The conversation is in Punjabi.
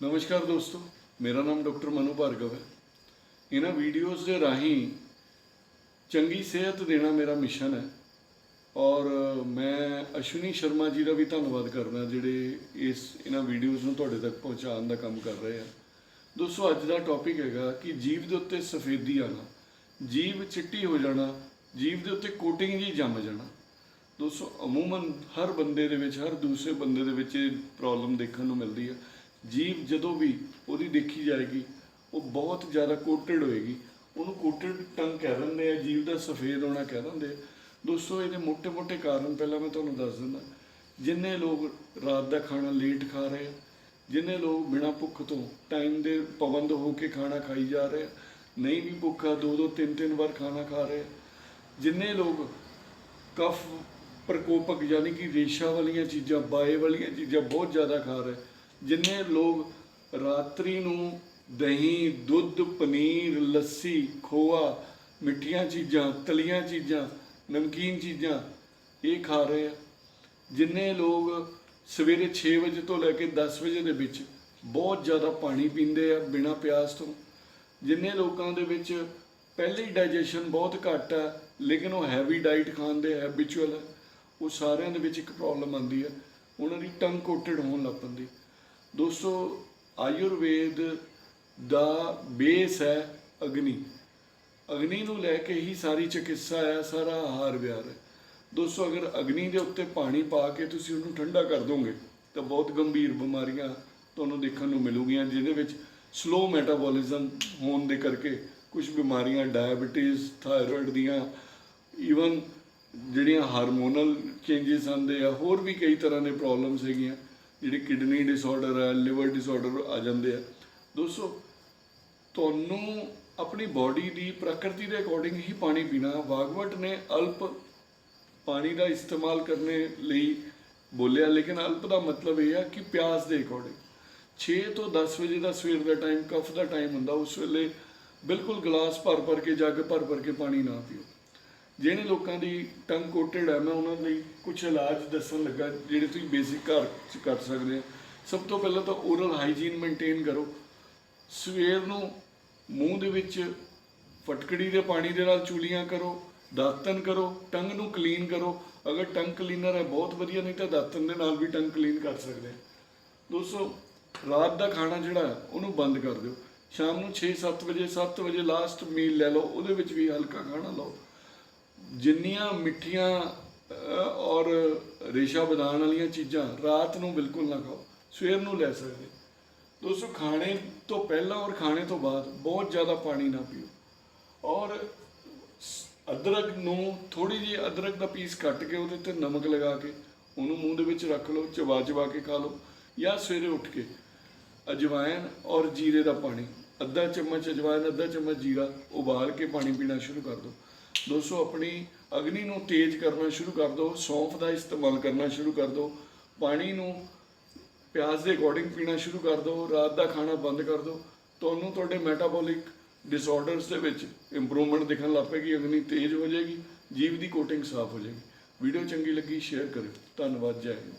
ਨਮਸਕਾਰ ਦੋਸਤੋ, ਮੇਰਾ ਨਾਮ ਡਾਕਟਰ ਮਨੂ ਭਾਰਗਵ ਹੈ। ਇਹਨਾਂ ਵੀਡੀਓਜ਼ ਦੇ ਰਾਹੀਂ ਚੰਗੀ ਸਿਹਤ ਦੇਣਾ ਮੇਰਾ ਮਿਸ਼ਨ ਹੈ ਔਰ ਮੈਂ ਅਸ਼ਵਨੀ ਸ਼ਰਮਾ ਜੀ ਦਾ ਵੀ ਧੰਨਵਾਦ ਕਰਦਾ, ਜਿਹੜੇ ਇਸ ਇਹਨਾਂ ਵੀਡੀਓਜ਼ ਨੂੰ ਤੁਹਾਡੇ ਤੱਕ ਪਹੁੰਚਾਉਣ ਦਾ ਕੰਮ ਕਰ ਰਹੇ ਆ। ਦੋਸਤੋ, ਅੱਜ ਦਾ ਟੌਪਿਕ ਹੈਗਾ ਕਿ ਜੀਵ ਦੇ ਉੱਤੇ ਸਫੇਦੀ ਆਣਾ ਜੀਵ ਚਿੱਟੀ ਹੋ ਜਾਣਾ ਜੀਵ ਦੇ ਉੱਤੇ ਕੋਟਿੰਗ ਜੀ ਜੰਮ ਜਾਣਾ। ਦੋਸਤੋ, ਅਮੂਮਨ ਹਰ ਬੰਦੇ ਦੇ ਵਿੱਚ, ਹਰ ਦੂਸਰੇ ਬੰਦੇ ਦੇ ਵਿੱਚ ਇਹ ਪ੍ਰੋਬਲਮ ਦੇਖਣ ਨੂੰ ਮਿਲਦੀ ਹੈ ਜੀਵ ਜਦੋਂ ਵੀ ਉਹਦੀ ਦੇਖੀ ਜਾਏਗੀ, ਉਹ ਬਹੁਤ ਜ਼ਿਆਦਾ ਕੋਟਡ ਹੋਏਗੀ। ਉਹਨੂੰ ਕੋਟਡ ਟੰਗ ਕਹਿ ਦਿੰਦੇ ਆ, ਜੀਵ ਦਾ ਸਫੇਦ ਹੋਣਾ ਕਹਿ ਦਿੰਦੇ ਆ। ਦੋਸਤੋ, ਇਹਦੇ ਮੋٹے-ਮੋٹے ਕਾਰਨ ਪਹਿਲਾਂ ਮੈਂ ਤੁਹਾਨੂੰ ਦੱਸ ਦਿੰਦਾ। ਜਿੰਨੇ ਲੋਕ ਰਾਤ ਦਾ ਖਾਣਾ ਲੇਟ ਖਾ ਰਹੇ ਆ, ਜਿੰਨੇ ਲੋਕ ਬਿਨਾਂ ਭੁੱਖ ਤੋਂ ਟਾਈਮ ਦੇ ਪਾਬੰਦ ਹੋ ਕੇ ਖਾਣਾ ਖਾਈ ਜਾ ਰਹੇ ਆ, ਨਹੀਂ ਵੀ ਭੁੱਖਾ ਦੋ ਦੋ ਤਿੰਨ ਤਿੰਨ ਵਾਰ ਖਾਣਾ ਖਾ ਰਹੇ ਜਿੰਨੇ ਲੋਕ ਕਫ ਪ੍ਰਕੋਪਕ ਯਾਨੀ ਕਿ ਰੇਸ਼ਾ ਵਾਲੀਆਂ ਚੀਜ਼ਾਂ, ਬਾਏ ਵਾਲੀਆਂ ਚੀਜ਼ਾਂ ਬਹੁਤ ਜ਼ਿਆਦਾ ਖਾ ਰਹੇ ਜਿੰਨੇ ਲੋਕ ਰਾਤਰੀ ਨੂੰ ਦਹੀਂ, ਦੁੱਧ, ਪਨੀਰ, ਲੱਸੀ, ਖੋਆ, ਮਿੱਠੀਆਂ ਚੀਜ਼ਾਂ, ਤਲੀਆਂ ਚੀਜ਼ਾਂ, ਨਮਕੀਨ ਚੀਜ਼ਾਂ ਇਹ ਖਾ ਰਹੇ ਆ। ਜਿੰਨੇ ਲੋਕ ਸਵੇਰੇ 6 ਵਜੇ ਤੋਂ ਲੈ ਕੇ 10 ਵਜੇ ਦੇ ਵਿੱਚ ਬਹੁਤ ਜ਼ਿਆਦਾ ਪਾਣੀ ਪੀਂਦੇ ਆ ਬਿਨਾਂ ਪਿਆਸ ਤੋਂ। ਜਿੰਨੇ ਲੋਕਾਂ ਦੇ ਵਿੱਚ ਪਹਿਲੀ ਹੀ ਡਾਈਜੈਸ਼ਨ ਬਹੁਤ ਘੱਟ ਹੈ ਲੇਕਿਨ ਉਹ ਹੈਵੀ ਡਾਈਟ ਖਾਣ ਦੇ ਹੈਬਿਚੁਅਲ ਉਹ ਸਾਰਿਆਂ ਦੇ ਵਿੱਚ ਇੱਕ ਪ੍ਰੋਬਲਮ ਆਉਂਦੀ ਹੈ ਉਹਨਾਂ ਦੀ ਟੰਗ ਕੋਟਡ ਹੋਣ ਲੱਗ ਪੈਂਦੀ। ਦੋਸਤੋ, ਆਯੁਰਵੇਦ ਦਾ ਬੇਸ ਹੈ ਅਗਨੀ। ਅਗਨੀ ਨੂੰ ਲੈ ਕੇ ਹੀ ਸਾਰੀ ਚਿਕਿਤਸਾ ਹੈ, ਸਾਰਾ ਆਹਾਰ ਵਿਹਾਰ ਹੈ। ਦੋਸਤੋ, ਅਗਰ ਅਗਨੀ ਦੇ ਉੱਤੇ ਪਾਣੀ ਪਾ ਕੇ ਤੁਸੀਂ ਉਹਨੂੰ ਠੰਡਾ ਕਰ ਦੋਗੇ, ਤਾਂ ਬਹੁਤ ਗੰਭੀਰ ਬਿਮਾਰੀਆਂ ਤੁਹਾਨੂੰ ਦੇਖਣ ਨੂੰ ਮਿਲੂਗੀਆਂ, ਜਿਹਦੇ ਵਿੱਚ ਸਲੋ ਮੈਟਾਬੋਲਿਜ਼ਮ ਹੋਣ ਦੇ ਕਰਕੇ ਕੁਝ ਬਿਮਾਰੀਆਂ ਡਾਇਬੀਟੀਜ਼ ਥਾਇਰੋਇਡ ਦੀਆਂ ਈਵਨ ਜਿਹੜੀਆਂ ਹਾਰਮੋਨਲ ਚੇਂਜਸ ਆਉਂਦੇ ਆ, ਹੋਰ ਵੀ ਕਈ ਤਰ੍ਹਾਂ ਦੇ ਪ੍ਰੋਬਲਮਸ ਹੈਗੀਆਂ। ਜਿਹੜੀ ਕਿਡਨੀ ਡਿਸਆਰਡਰ ਹੈ, ਲਿਵਰ ਡਿਸਆਰਡਰ ਆ ਜਾਂਦੇ ਆ। ਦੋਸਤੋ, ਤੁਹਾਨੂੰ ਆਪਣੀ ਬਾਡੀ ਦੀ ਪ੍ਰਕਿਰਤੀ ਦੇ ਅਕੋਰਡਿੰਗ ਹੀ ਪਾਣੀ ਪੀਣਾ ਵਾਗਵਟ ਨੇ ਅਲਪ ਪਾਣੀ ਦਾ ਇਸਤੇਮਾਲ ਕਰਨੇ ਲਈ ਬੋਲਿਆ, ਲੇਕਿਨ ਅਲਪ ਦਾ ਮਤਲਬ ਇਹ ਆ ਕਿ ਪਿਆਸ ਦੇ ਅਕੋਰਡਿੰਗ। 6 ਤੋਂ 10 ਵਜੇ ਦਾ ਸਵੇਰ ਦਾ ਟਾਈਮ, ਕਫ ਦਾ ਟਾਈਮ ਹੁੰਦਾ, ਉਸ ਵੇਲੇ ਬਿਲਕੁਲ ਗਲਾਸ ਭਰ ਭਰ ਕੇ, ਜੱਗ ਭਰ ਭਰ ਕੇ ਪਾਣੀ ਨਾ ਪੀਓ। ਜਿਹੜੇ ਲੋਕਾਂ ਦੀ ਟੰਗ ਕੋਟਡ ਹੈ ਮੈਂ ਉਹਨਾਂ ਲਈ ਕੁਝ ਇਲਾਜ ਦੱਸਣ ਲੱਗਾ, ਜਿਹੜੇ ਤੁਸੀਂ ਬੇਸਿਕ ਘਰ ਚ ਕਰ ਸਕਦੇ ਆ। ਸਭ ਤੋਂ ਪਹਿਲਾਂ ਤਾਂ ਓਰਲ ਹਾਈਜੀਨ ਮੇਨਟੇਨ ਕਰੋ। ਸਵੇਰ ਨੂੰ ਮੂੰਹ ਦੇ ਵਿੱਚ ਫਟਕੜੀ ਦੇ ਪਾਣੀ ਦੇ ਨਾਲ ਚੂਲੀਆਂ ਕਰੋ ਦਾਤਨ ਕਰੋ, ਟੰਗ ਨੂੰ ਕਲੀਨ ਕਰੋ। ਅਗਰ ਟੰਗ ਕਲੀਨਰ ਹੈ, ਬਹੁਤ ਵਧੀਆ, ਨਹੀਂ ਤਾਂ ਦਾਤਨ ਦੇ ਨਾਲ ਵੀ ਟੰਗ ਕਲੀਨ ਕਰ ਸਕਦੇ ਆ। ਦੋਸਤੋ, ਰਾਤ ਦਾ ਖਾਣਾ ਜਿਹੜਾ ਉਹਨੂੰ ਬੰਦ ਕਰ ਦਿਓ। ਸ਼ਾਮ ਨੂੰ 6-7 ਵਜੇ 7 ਵਜੇ ਲਾਸਟ ਮੀਲ ਲੈ ਲਓ, ਉਹਦੇ ਵਿੱਚ ਵੀ ਹਲਕਾ ਖਾਣਾ ਲਓ। ਜਿੰਨੀਆਂ ਮਿੱਠੀਆਂ ਔਰ ਰੇਸ਼ਾ ਵਧਾਉਣ ਵਾਲੀਆਂ ਚੀਜ਼ਾਂ ਰਾਤ ਨੂੰ ਬਿਲਕੁਲ ਨਾ ਖਾਓ, ਸਵੇਰ ਨੂੰ ਲੈ ਸਕਦੇ। ਦੋਸਤੋ, ਖਾਣੇ ਤੋਂ ਪਹਿਲਾਂ ਔਰ ਖਾਣੇ ਤੋਂ ਬਾਅਦ ਬਹੁਤ ਜ਼ਿਆਦਾ ਪਾਣੀ ਨਾ ਪੀਓ। ਔਰ ਅਦਰਕ ਨੂੰ ਥੋੜੀ ਜਿਹੀ ਅਦਰਕ ਦਾ ਪੀਸ ਕੱਟ ਕੇ ਉਹਦੇ ਤੇ ਨਮਕ ਲਗਾ ਕੇ ਉਹਨੂੰ ਮੂੰਹ ਦੇ ਵਿੱਚ ਰੱਖ ਲਓ ਚਬਾ ਚਬਾ ਕੇ ਖਾ ਲਓ ਜਾਂ ਸਵੇਰੇ ਉੱਠ ਕੇ ਅਜਵਾਇਨ ਔਰ ਜੀਰੇ ਦਾ ਪਾਣੀ, ਅੱਧਾ ਚਮਚ ਅਜਵਾਇਨ ਅੱਧਾ ਚਮਚ ਜੀਰਾ ਉਬਾਲ ਕੇ ਪਾਣੀ ਪੀਣਾ ਸ਼ੁਰੂ ਕਰ ਦਿਓ। ਦੋਸਤੋ, ਆਪਣੀ ਅਗਨੀ ਨੂੰ ਤੇਜ਼ ਕਰਨਾ ਸ਼ੁਰੂ ਕਰ ਦਿਓ, ਸੌਂਫ ਦਾ ਇਸਤੇਮਾਲ ਕਰਨਾ ਸ਼ੁਰੂ ਕਰ ਦਿਓ, ਪਾਣੀ ਨੂੰ ਪਿਆਸ ਦੇ ਅਕੋਰਡਿੰਗ ਪੀਣਾ ਸ਼ੁਰੂ ਕਰ ਦਿਓ, ਰਾਤ ਦਾ ਖਾਣਾ ਬੰਦ ਕਰ ਦਿਓ। ਤੁਹਾਨੂੰ ਤੁਹਾਡੇ ਮੈਟਾਬੋਲਿਕ ਡਿਸਆਰਡਰਸ ਦੇ ਵਿੱਚ ਇੰਪਰੂਵਮੈਂਟ ਦਿਖਣ ਲੱਗ ਪਏਗੀ, ਅਗਨੀ ਤੇਜ਼ ਹੋ ਜਾਏਗੀ ਜੀਵ ਦੀ ਕੋਟਿੰਗ ਸਾਫ਼ ਹੋ ਜਾਏਗੀ। ਵੀਡੀਓ ਚੰਗੀ ਲੱਗੀ ਸ਼ੇਅਰ ਕਰਿਓ। ਧੰਨਵਾਦ, ਜੈ ਹਿੰਦ।